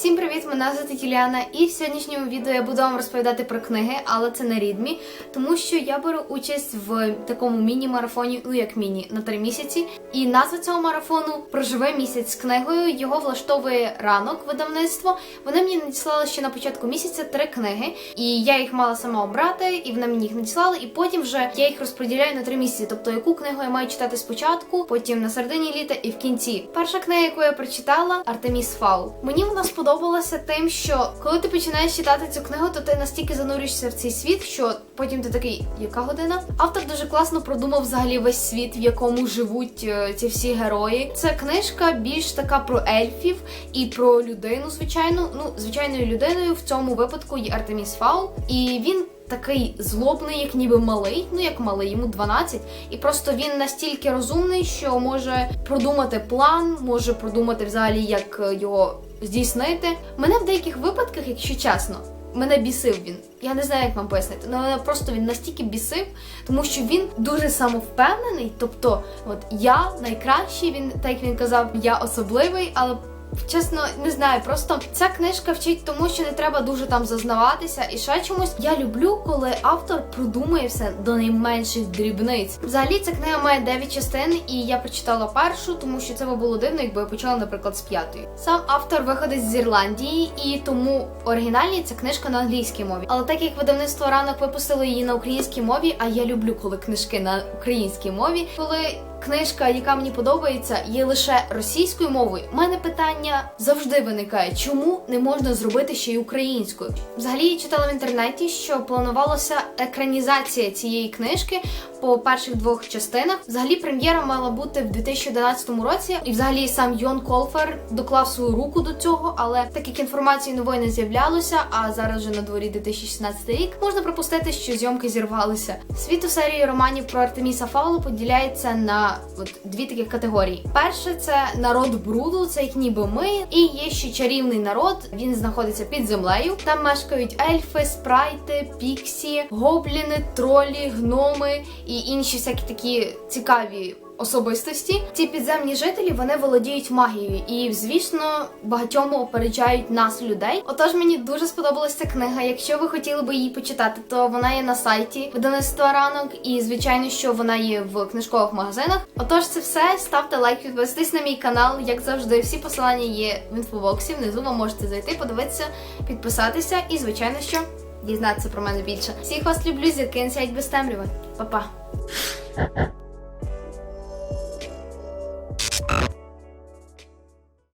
Всім привіт! Мене звати Юліана, і в сьогоднішньому відео я буду вам розповідати про книги, але це не рідмі, тому що я беру участь в такому міні-марафоні, ну як міні, на три місяці. І назва цього марафону Проживе місяць з книгою. Його влаштовує ранок видавництво. Вони мені надіслали ще на початку місяця три книги, і я їх мала сама обрати, і вони мені їх надіслали. І потім вже я їх розподіляю на три місяці. Тобто, яку книгу я маю читати спочатку, потім на середині літа і в кінці. Перша книга, яку я прочитала, Артеміс Фаул. Мені вона сподобалася тим, що коли ти починаєш читати цю книгу, то ти настільки занурюєшся в цей світ, що потім ти такий, яка година? Автор дуже класно продумав взагалі весь світ, в якому живуть е, ці всі герої. Це книжка більш така про ельфів і про людину, звичайно. Ну, звичайною людиною в цьому випадку є Артеміс Фаул, і він. Такий злобний, як ніби малий, ну як малий, йому 12, і просто він настільки розумний, що може продумати план, може продумати взагалі, як е, його здійснити. Мене в деяких випадках, якщо чесно, мене бісив він. Я не знаю, як вам пояснити. але мене просто він настільки бісив, тому що він дуже самовпевнений. Тобто, от я найкращий, він так як він казав, я особливий, але. Чесно, не знаю, просто ця книжка вчить тому, що не треба дуже там зазнаватися і ще чомусь. Я люблю, коли автор продумує все до найменших дрібниць. Взагалі, ця книга має 9 частин, і я прочитала першу, тому що це би було дивно, якби я почала, наприклад, з п'ятої. Сам автор виходить з Ірландії, і тому оригінальні ця книжка на англійській мові. Але так як видавництво ранок випустило її на українській мові, а я люблю, коли книжки на українській мові, коли книжка, яка мені подобається, є лише російською мовою. У мене питання завжди виникає, чому не можна зробити ще й українською? Взагалі я читала в інтернеті, що планувалася екранізація цієї книжки по перших двох частинах. Взагалі, прем'єра мала бути в 2011 році, і взагалі сам Йон Колфер доклав свою руку до цього, але так як інформації нової не з'являлося, а зараз вже на дворі 2016 рік, можна припустити, що зйомки зірвалися. Світ у серії романів про Артеміса Фаулу поділяється на от дві таких категорії. Перше це народ бруду, це як ніби ми, і є ще чарівний народ. Він знаходиться під землею. Там мешкають ельфи, спрайти, піксі, гобліни, тролі, гноми і інші всякі такі цікаві. Особистості ці підземні жителі вони володіють магією і, звісно, багатьом опереджають нас, людей. Отож, мені дуже сподобалася книга. Якщо ви хотіли би її почитати, то вона є на сайті видавництва ранок, і звичайно, що вона є в книжкових магазинах. Отож, це все. Ставте лайк, підписуйтесь на мій канал. Як завжди, всі посилання є в інфобоксі. Внизу ви можете зайти, подивитися, підписатися і, звичайно, що дізнатися про мене більше. Всіх вас люблю, зірки інсайт без темряви. Па-па!